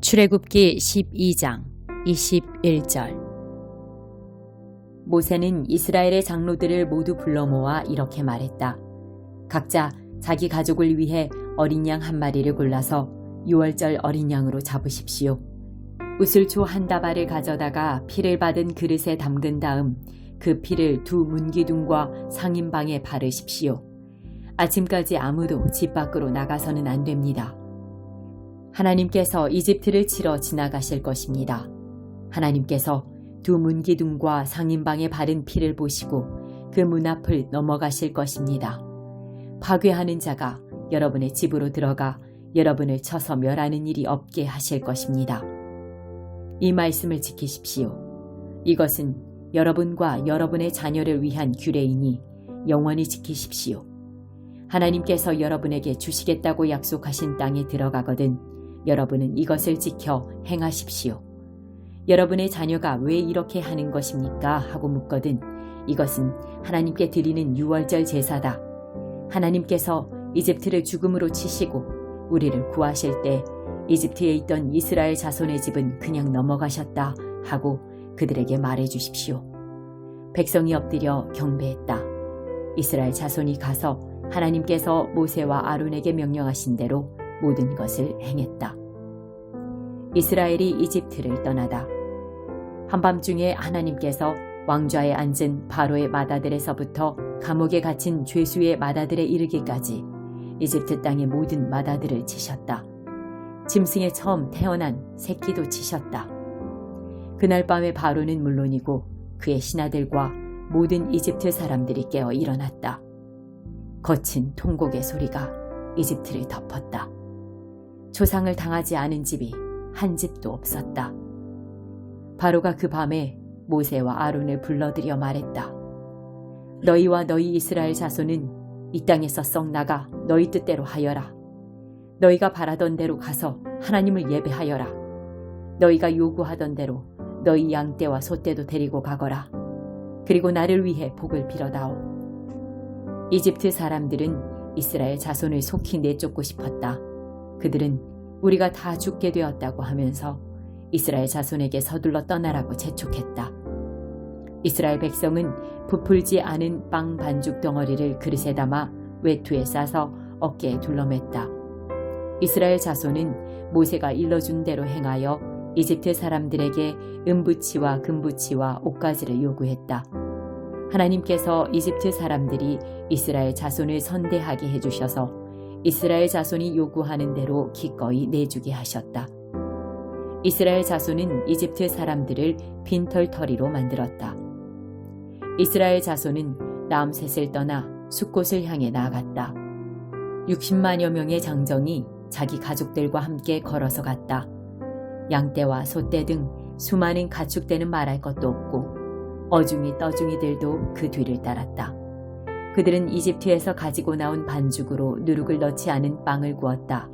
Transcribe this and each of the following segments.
출애굽기 12장 21절 모세는 이스라엘의 장로들을 모두 불러 모아 이렇게 말했다. 각자 자기 가족을 위해 어린 양 한 마리를 골라서 6월절 어린 양으로 잡으십시오. 우슬초 한 다발을 가져다가 피를 받은 그릇에 담근 다음 그 피를 두 문기둥과 상인방에 바르십시오. 아침까지 아무도 집 밖으로 나가서는 안 됩니다. 하나님께서 이집트를 치러 지나가실 것입니다. 하나님께서 두 문기둥과 상인방에 바른 피를 보시고 그 문 앞을 넘어가실 것입니다. 파괴하는 자가 여러분의 집으로 들어가 여러분을 쳐서 멸하는 일이 없게 하실 것입니다. 이 말씀을 지키십시오. 이것은 여러분과 여러분의 자녀를 위한 규례이니 영원히 지키십시오. 하나님께서 여러분에게 주시겠다고 약속하신 땅에 들어가거든 여러분은 이것을 지켜 행하십시오. 여러분의 자녀가 왜 이렇게 하는 것입니까? 하고 묻거든 이것은 하나님께 드리는 유월절 제사다. 하나님께서 이집트를 죽음으로 치시고 우리를 구하실 때 이집트에 있던 이스라엘 자손의 집은 그냥 넘어가셨다 하고 그들에게 말해 주십시오. 백성이 엎드려 경배했다. 이스라엘 자손이 가서 하나님께서 모세와 아론에게 명령하신 대로 모든 것을 행했다. 이스라엘이 이집트를 떠나다. 한밤중에 하나님께서 왕좌에 앉은 바로의 마다들에서부터 감옥에 갇힌 죄수의 마다들에 이르기까지 이집트 땅의 모든 마다들을 치셨다. 짐승에 처음 태어난 새끼도 치셨다. 그날 밤에 바로는 물론이고 그의 신하들과 모든 이집트 사람들이 깨어 일어났다. 거친 통곡의 소리가 이집트를 덮었다. 조상을 당하지 않은 집이 한 집도 없었다. 바로가 그 밤에 모세와 아론을 불러들여 말했다. 너희와 너희 이스라엘 자손은 이 땅에서 썩 나가 너희 뜻대로 하여라. 너희가 바라던 대로 가서 하나님을 예배하여라. 너희가 요구하던 대로 너희 양떼와 소떼도 데리고 가거라. 그리고 나를 위해 복을 빌어다오. 이집트 사람들은 이스라엘 자손을 속히 내쫓고 싶었다. 그들은 우리가 다 죽게 되었다고 하면서 이스라엘 자손에게 서둘러 떠나라고 재촉했다. 이스라엘 백성은 부풀지 않은 빵 반죽 덩어리를 그릇에 담아 외투에 싸서 어깨에 둘러맸다. 이스라엘 자손은 모세가 일러준 대로 행하여 이집트 사람들에게 은부치와 금부치와 옷가지를 요구했다. 하나님께서 이집트 사람들이 이스라엘 자손을 선대하게 해주셔서 이스라엘 자손이 요구하는 대로 기꺼이 내주게 하셨다. 이스라엘 자손은 이집트 사람들을 빈털터리로 만들었다. 이스라엘 자손은 라암셋을 떠나 숲곳을 향해 나아갔다. 60만여 명의 장정이 자기 가족들과 함께 걸어서 갔다. 양떼와 소떼 등 수많은 가축대는 말할 것도 없고 어중이 떠중이들도 그 뒤를 따랐다. 그들은 이집트에서 가지고 나온 반죽으로 누룩을 넣지 않은 빵을 구웠다.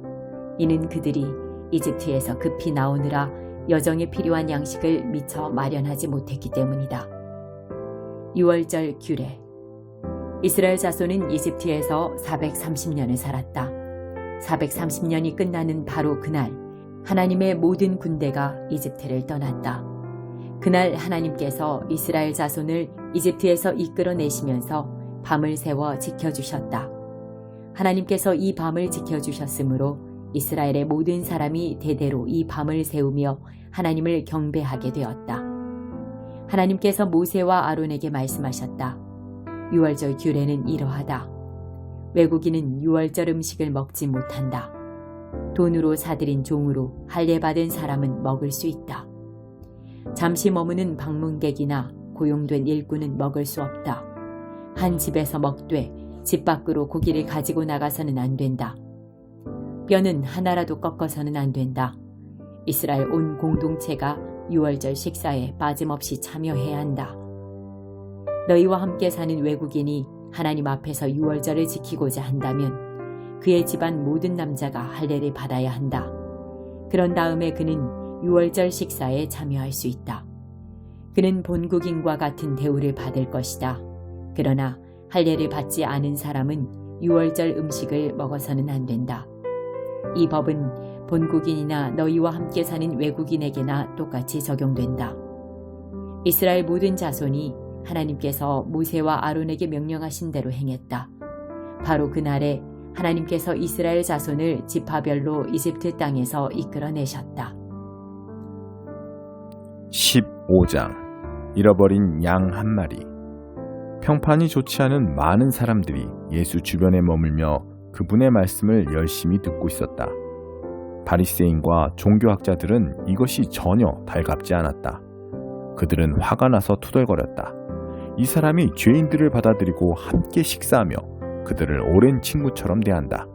이는 그들이 이집트에서 급히 나오느라 여정에 필요한 양식을 미처 마련하지 못했기 때문이다. 6월절 규례 이스라엘 자손은 이집트에서 430년을 살았다. 430년이 끝나는 바로 그날 하나님의 모든 군대가 이집트를 떠났다. 그날 하나님께서 이스라엘 자손을 이집트에서 이끌어내시면서 밤을 세워 지켜주셨다. 하나님께서 이 밤을 지켜주셨으므로 이스라엘의 모든 사람이 대대로 이 밤을 세우며 하나님을 경배하게 되었다. 하나님께서 모세와 아론에게 말씀하셨다. 6월절 규례는 이러하다. 외국인은 6월절 음식을 먹지 못한다. 돈으로 사들인 종으로 할례받은 사람은 먹을 수 있다. 잠시 머무는 방문객이나 고용된 일꾼은 먹을 수 없다. 한 집에서 먹되 집 밖으로 고기를 가지고 나가서는 안 된다. 뼈는 하나라도 꺾어서는 안 된다. 이스라엘 온 공동체가 6월절 식사에 빠짐없이 참여해야 한다. 너희와 함께 사는 외국인이 하나님 앞에서 6월절을 지키고자 한다면 그의 집안 모든 남자가 할례를 받아야 한다. 그런 다음에 그는 6월절 식사에 참여할 수 있다. 그는 본국인과 같은 대우를 받을 것이다. 그러나 할례를 받지 않은 사람은 6월절 음식을 먹어서는 안 된다. 이 법은 본국인이나 너희와 함께 사는 외국인에게나 똑같이 적용된다. 이스라엘 모든 자손이 하나님께서 모세와 아론에게 명령하신 대로 행했다. 바로 그날에 하나님께서 이스라엘 자손을 지파별로 이집트 땅에서 이끌어내셨다. 15장 잃어버린 양 한 마리 평판이 좋지 않은 많은 사람들이 예수 주변에 머물며 그분의 말씀을 열심히 듣고 있었다. 바리새인과 종교학자들은 이것이 전혀 달갑지 않았다. 그들은 화가 나서 투덜거렸다. 이 사람이 죄인들을 받아들이고 함께 식사하며 그들을 오랜 친구처럼 대한다.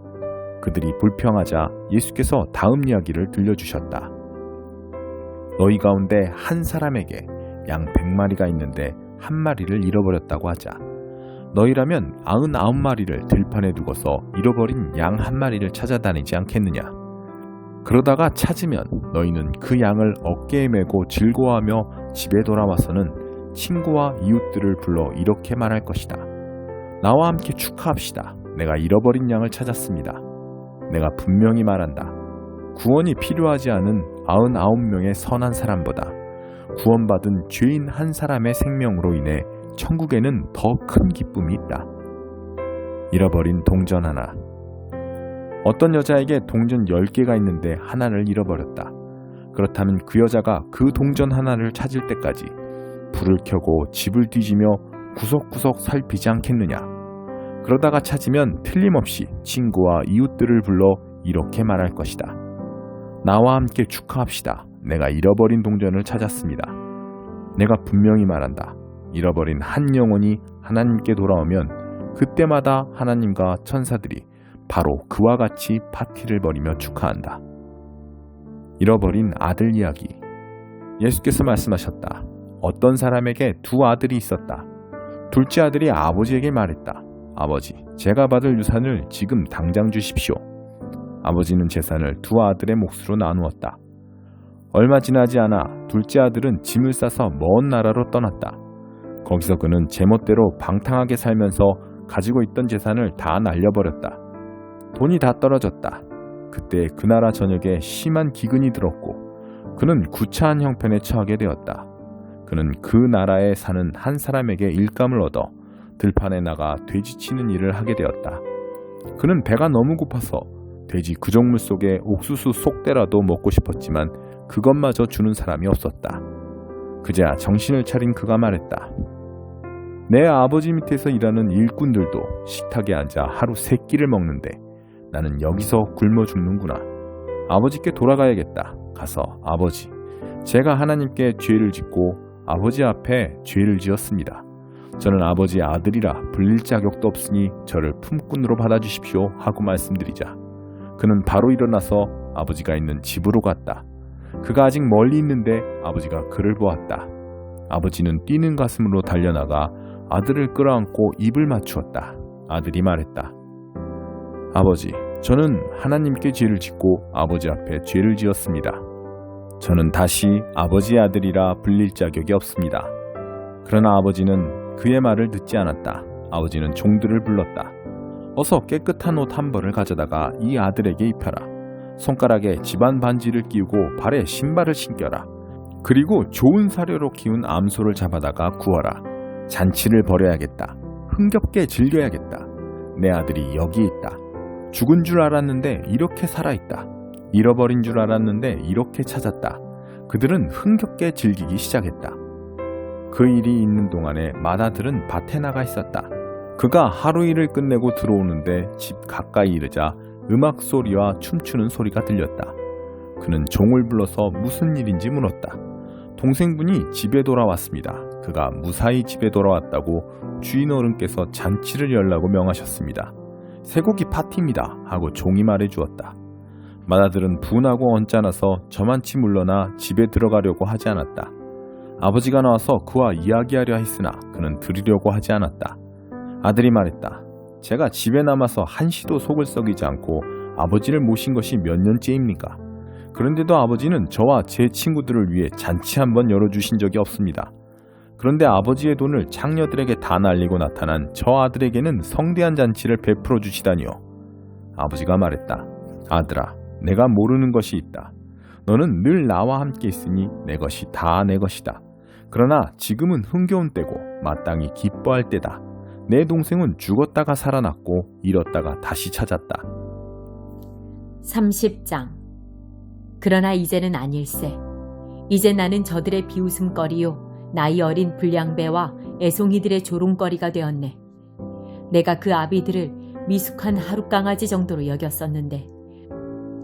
그들이 불평하자 예수께서 다음 이야기를 들려주셨다. 너희 가운데 한 사람에게 양 백마리가 있는데 한 마리를 잃어버렸다고 하자. 너희라면 아흔 아홉 마리를 들판에 두고서 잃어버린 양 한 마리를 찾아다니지 않겠느냐? 그러다가 찾으면 너희는 그 양을 어깨에 메고 즐거워하며 집에 돌아와서는 친구와 이웃들을 불러 이렇게 말할 것이다. 나와 함께 축하합시다. 내가 잃어버린 양을 찾았습니다. 내가 분명히 말한다. 구원이 필요하지 않은 아흔 아홉 명의 선한 사람보다 구원받은 죄인 한 사람의 생명으로 인해 천국에는 더 큰 기쁨이 있다. 잃어버린 동전 하나. 어떤 여자에게 동전 10개가 있는데 하나를 잃어버렸다. 그렇다면 그 여자가 그 동전 하나를 찾을 때까지 불을 켜고 집을 뒤지며 구석구석 살피지 않겠느냐. 그러다가 찾으면 틀림없이 친구와 이웃들을 불러 이렇게 말할 것이다. 나와 함께 축하합시다. 내가 잃어버린 동전을 찾았습니다. 내가 분명히 말한다. 잃어버린 한 영혼이 하나님께 돌아오면 그때마다 하나님과 천사들이 바로 그와 같이 파티를 벌이며 축하한다. 잃어버린 아들 이야기. 예수께서 말씀하셨다. 어떤 사람에게 두 아들이 있었다. 둘째 아들이 아버지에게 말했다. 아버지, 제가 받을 유산을 지금 당장 주십시오. 아버지는 재산을 두 아들의 몫으로 나누었다. 얼마 지나지 않아 둘째 아들은 짐을 싸서 먼 나라로 떠났다. 거기서 그는 제멋대로 방탕하게 살면서 가지고 있던 재산을 다 날려버렸다. 돈이 다 떨어졌다. 그때 그 나라 전역에 심한 기근이 들었고 그는 구차한 형편에 처하게 되었다. 그는 그 나라에 사는 한 사람에게 일감을 얻어 들판에 나가 돼지 치는 일을 하게 되었다. 그는 배가 너무 고파서 돼지 구정물 속에 옥수수 속대라도 먹고 싶었지만 그것마저 주는 사람이 없었다. 그제야 정신을 차린 그가 말했다. 내 아버지 밑에서 일하는 일꾼들도 식탁에 앉아 하루 세 끼를 먹는데 나는 여기서 굶어 죽는구나. 아버지께 돌아가야겠다. 가서 아버지, 제가 하나님께 죄를 짓고 아버지 앞에 죄를 지었습니다. 저는 아버지의 아들이라 불릴 자격도 없으니 저를 품꾼으로 받아주십시오 하고 말씀드리자. 그는 바로 일어나서 아버지가 있는 집으로 갔다. 그가 아직 멀리 있는데 아버지가 그를 보았다. 아버지는 뛰는 가슴으로 달려나가 아들을 끌어안고 입을 맞추었다. 아들이 말했다. 아버지, 저는 하나님께 죄를 짓고 아버지 앞에 죄를 지었습니다. 저는 다시 아버지의 아들이라 불릴 자격이 없습니다. 그러나 아버지는 그의 말을 듣지 않았다. 아버지는 종들을 불렀다. 어서 깨끗한 옷 한 벌을 가져다가 이 아들에게 입혀라. 손가락에 집안 반지를 끼우고 발에 신발을 신겨라. 그리고 좋은 사료로 키운 암소를 잡아다가 구워라. 잔치를 벌여야겠다. 흥겹게 즐겨야겠다. 내 아들이 여기 있다. 죽은 줄 알았는데 이렇게 살아있다. 잃어버린 줄 알았는데 이렇게 찾았다. 그들은 흥겹게 즐기기 시작했다. 그 일이 있는 동안에 마다들은 밭에 나가 있었다. 그가 하루 일을 끝내고 들어오는데 집 가까이 이르자 음악 소리와 춤추는 소리가 들렸다. 그는 종을 불러서 무슨 일인지 물었다. 동생분이 집에 돌아왔습니다. 그가 무사히 집에 돌아왔다고 주인 어른께서 잔치를 열라고 명하셨습니다. 쇠고기 파티입니다. 하고 종이 말해 주었다. 마다들은 분하고 언짢아서 저만치 물러나 집에 들어가려고 하지 않았다. 아버지가 나와서 그와 이야기하려 했으나 그는 들으려고 하지 않았다. 아들이 말했다. 제가 집에 남아서 한시도 속을 썩이지 않고 아버지를 모신 것이 몇 년째입니까? 그런데도 아버지는 저와 제 친구들을 위해 잔치 한번 열어주신 적이 없습니다. 그런데 아버지의 돈을 장녀들에게 다 날리고 나타난 저 아들에게는 성대한 잔치를 베풀어 주시다니요. 아버지가 말했다. 아들아, 내가 모르는 것이 있다. 너는 늘 나와 함께 있으니 내 것이 다 내 것이다. 그러나 지금은 흥겨운 때고 마땅히 기뻐할 때다. 내 동생은 죽었다가 살아났고 잃었다가 다시 찾았다. 30장 그러나 이제는 아닐세. 이제 나는 저들의 비웃음거리요 나이 어린 불량배와 애송이들의 조롱거리가 되었네. 내가 그 아비들을 미숙한 하룻강아지 정도로 여겼었는데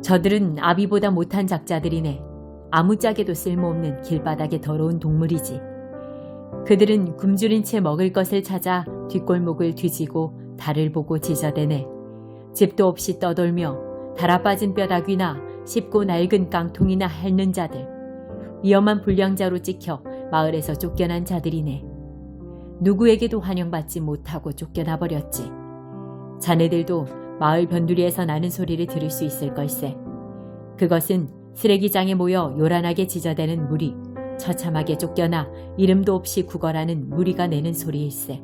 저들은 아비보다 못한 작자들이네. 아무짝에도 쓸모없는 길바닥에 더러운 동물이지. 그들은 굶주린 채 먹을 것을 찾아 뒷골목을 뒤지고 달을 보고 지저대네. 집도 없이 떠돌며 달아빠진 뼈다귀나 씹고 낡은 깡통이나 핥는 자들. 위험한 불량자로 찍혀 마을에서 쫓겨난 자들이네. 누구에게도 환영받지 못하고 쫓겨나 버렸지. 자네들도 마을 변두리에서 나는 소리를 들을 수 있을 걸세. 그것은 쓰레기장에 모여 요란하게 지저대는 무리, 처참하게 쫓겨나 이름도 없이 구걸하는 무리가 내는 소리일세.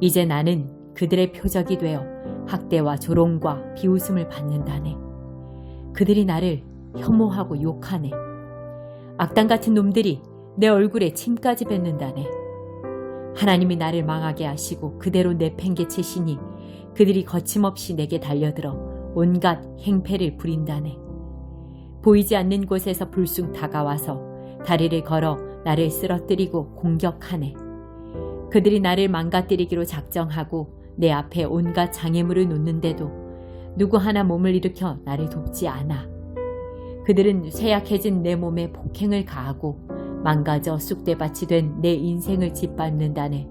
이제 나는 그들의 표적이 되어 학대와 조롱과 비웃음을 받는다네. 그들이 나를 혐오하고 욕하네. 악당 같은 놈들이 내 얼굴에 침까지 뱉는다네. 하나님이 나를 망하게 하시고 그대로 내팽개치시니 그들이 거침없이 내게 달려들어 온갖 행패를 부린다네. 보이지 않는 곳에서 불쑥 다가와서 다리를 걸어 나를 쓰러뜨리고 공격하네. 그들이 나를 망가뜨리기로 작정하고 내 앞에 온갖 장애물을 놓는데도 누구 하나 몸을 일으켜 나를 돕지 않아. 그들은 쇠약해진 내 몸에 폭행을 가하고 망가져 쑥대밭이 된 내 인생을 짓밟는다네.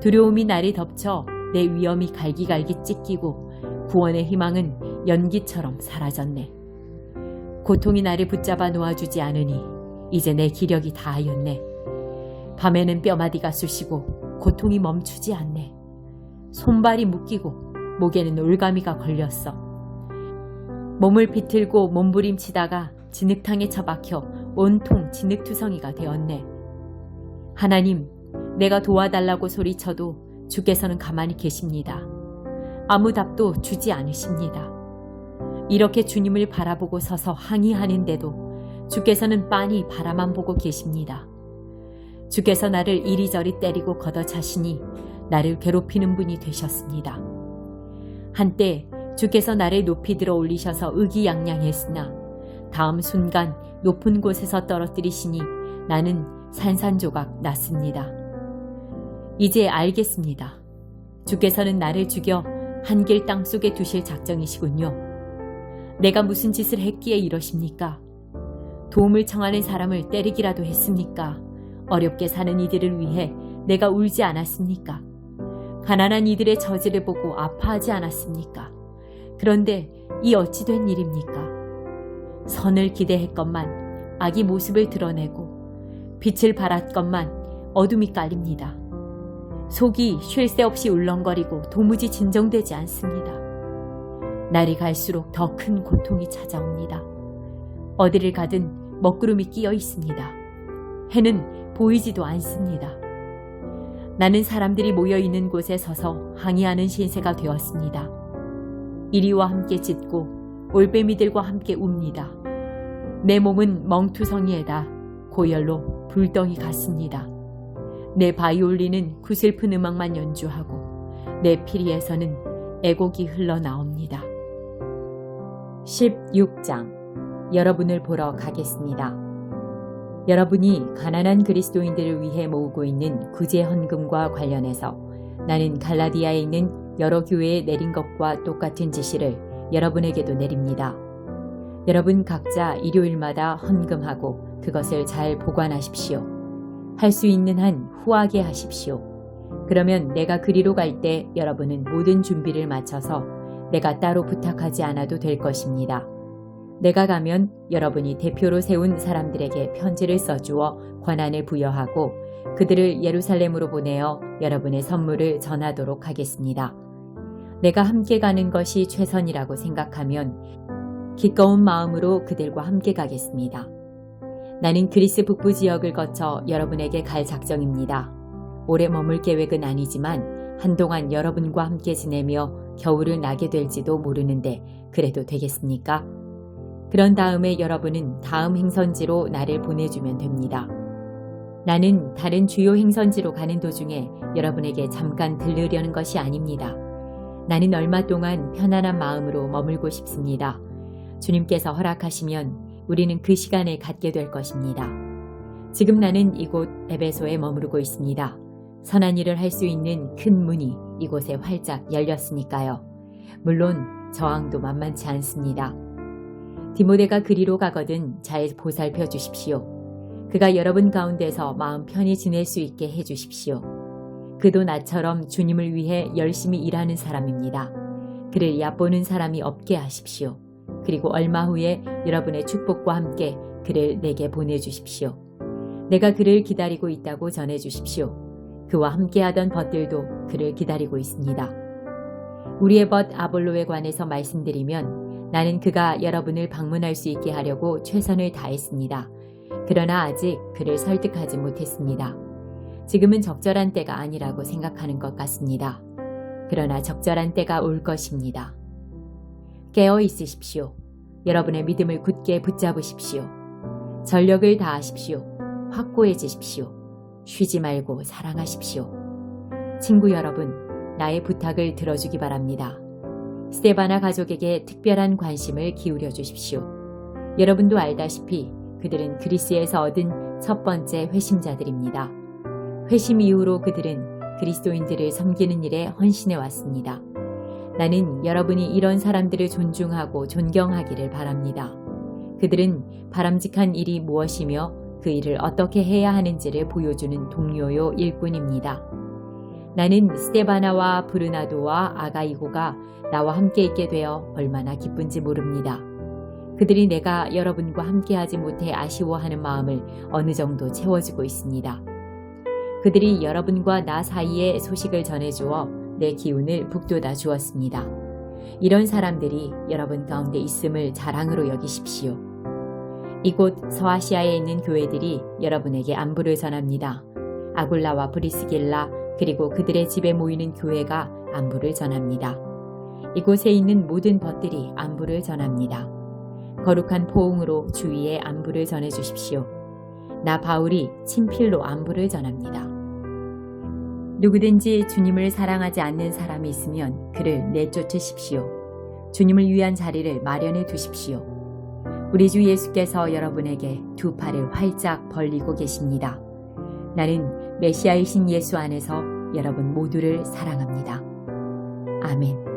두려움이 나를 덮쳐 내 위험이 갈기갈기 찢기고 구원의 희망은 연기처럼 사라졌네. 고통이 나를 붙잡아 놓아주지 않으니 이제 내 기력이 다하였네. 밤에는 뼈마디가 쑤시고 고통이 멈추지 않네. 손발이 묶이고 목에는 올가미가 걸렸어. 몸을 비틀고 몸부림치다가 진흙탕에 처박혀 온통 진흙투성이가 되었네. 하나님, 내가 도와달라고 소리쳐도 주께서는 가만히 계십니다. 아무 답도 주지 않으십니다. 이렇게 주님을 바라보고 서서 항의하는데도 주께서는 빤히 바라만 보고 계십니다. 주께서 나를 이리저리 때리고 걷어 차시니 나를 괴롭히는 분이 되셨습니다. 한때 주께서 나를 높이 들어 올리셔서 의기양양했으나 다음 순간 높은 곳에서 떨어뜨리시니 나는 산산조각 났습니다. 이제 알겠습니다. 주께서는 나를 죽여 한길 땅 속에 두실 작정이시군요. 내가 무슨 짓을 했기에 이러십니까? 도움을 청하는 사람을 때리기라도 했습니까? 어렵게 사는 이들을 위해 내가 울지 않았습니까? 가난한 이들의 저지를 보고 아파하지 않았습니까? 그런데 이 어찌 된 일입니까? 선을 기대했건만 악이 모습을 드러내고 빛을 발았건만 어둠이 깔립니다. 속이 쉴 새 없이 울렁거리고 도무지 진정되지 않습니다. 날이 갈수록 더 큰 고통이 찾아옵니다. 어디를 가든 먹구름이 끼어 있습니다. 해는 보이지도 않습니다. 나는 사람들이 모여 있는 곳에 서서 항의하는 신세가 되었습니다. 이리와 함께 짖고 올빼미들과 함께 웁니다. 내 몸은 멍투성이에다 고열로 불덩이 같습니다. 내 바이올린은 구슬픈 음악만 연주하고 내 피리에서는 애곡이 흘러나옵니다. 16장 여러분을 보러 가겠습니다. 여러분이 가난한 그리스도인들을 위해 모으고 있는 구제 헌금과 관련해서 나는 갈라디아에 있는 여러 교회에 내린 것과 똑같은 지시를 여러분에게도 내립니다. 여러분 각자 일요일마다 헌금하고 그것을 잘 보관하십시오. 할 수 있는 한 후하게 하십시오. 그러면 내가 그리로 갈 때 여러분은 모든 준비를 마쳐서 내가 따로 부탁하지 않아도 될 것입니다. 내가 가면 여러분이 대표로 세운 사람들에게 편지를 써주어 권한을 부여하고 그들을 예루살렘으로 보내어 여러분의 선물을 전하도록 하겠습니다. 내가 함께 가는 것이 최선이라고 생각하면 기꺼운 마음으로 그들과 함께 가겠습니다. 나는 그리스 북부 지역을 거쳐 여러분에게 갈 작정입니다. 오래 머물 계획은 아니지만 한동안 여러분과 함께 지내며 겨울을 나게 될지도 모르는데 그래도 되겠습니까? 그런 다음에 여러분은 다음 행선지로 나를 보내주면 됩니다. 나는 다른 주요 행선지로 가는 도중에 여러분에게 잠깐 들르려는 것이 아닙니다. 나는 얼마 동안 편안한 마음으로 머물고 싶습니다. 주님께서 허락하시면 우리는 그 시간을 갖게 될 것입니다. 지금 나는 이곳 에베소에 머무르고 있습니다. 선한 일을 할 수 있는 큰 문이 이곳에 활짝 열렸으니까요. 물론 저항도 만만치 않습니다. 디모데가 그리로 가거든 잘 보살펴 주십시오. 그가 여러분 가운데서 마음 편히 지낼 수 있게 해 주십시오. 그도 나처럼 주님을 위해 열심히 일하는 사람입니다. 그를 얕보는 사람이 없게 하십시오. 그리고 얼마 후에 여러분의 축복과 함께 그를 내게 보내주십시오. 내가 그를 기다리고 있다고 전해주십시오. 그와 함께하던 벗들도 그를 기다리고 있습니다. 우리의 벗 아볼로에 관해서 말씀드리면 나는 그가 여러분을 방문할 수 있게 하려고 최선을 다했습니다. 그러나 아직 그를 설득하지 못했습니다. 지금은 적절한 때가 아니라고 생각하는 것 같습니다. 그러나 적절한 때가 올 것입니다. 깨어 있으십시오. 여러분의 믿음을 굳게 붙잡으십시오. 전력을 다하십시오. 확고해지십시오. 쉬지 말고 사랑하십시오. 친구 여러분, 나의 부탁을 들어주기 바랍니다. 스테바나 가족에게 특별한 관심을 기울여 주십시오. 여러분도 알다시피 그들은 그리스에서 얻은 첫 번째 회심자들입니다. 회심 이후로 그들은 그리스도인들을 섬기는 일에 헌신해 왔습니다. 나는 여러분이 이런 사람들을 존중하고 존경하기를 바랍니다. 그들은 바람직한 일이 무엇이며 그 일을 어떻게 해야 하는지를 보여주는 동료요 일꾼입니다. 나는 스테바나와 브르나도와 아가이고가 나와 함께 있게 되어 얼마나 기쁜지 모릅니다. 그들이 내가 여러분과 함께하지 못해 아쉬워하는 마음을 어느 정도 채워주고 있습니다. 그들이 여러분과 나 사이에 소식을 전해주어 내 기운을 북돋아 주었습니다. 이런 사람들이 여러분 가운데 있음을 자랑으로 여기십시오. 이곳 서아시아에 있는 교회들이 여러분에게 안부를 전합니다. 아굴라와 브리스길라 그리고 그들의 집에 모이는 교회가 안부를 전합니다. 이곳에 있는 모든 벗들이 안부를 전합니다. 거룩한 포옹으로 주위에 안부를 전해 주십시오. 나 바울이 친필로 안부를 전합니다. 누구든지 주님을 사랑하지 않는 사람이 있으면 그를 내쫓으십시오. 주님을 위한 자리를 마련해 두십시오. 우리 주 예수께서 여러분에게 두 팔을 활짝 벌리고 계십니다. 나는 메시아이신 예수 안에서 여러분 모두를 사랑합니다. 아멘.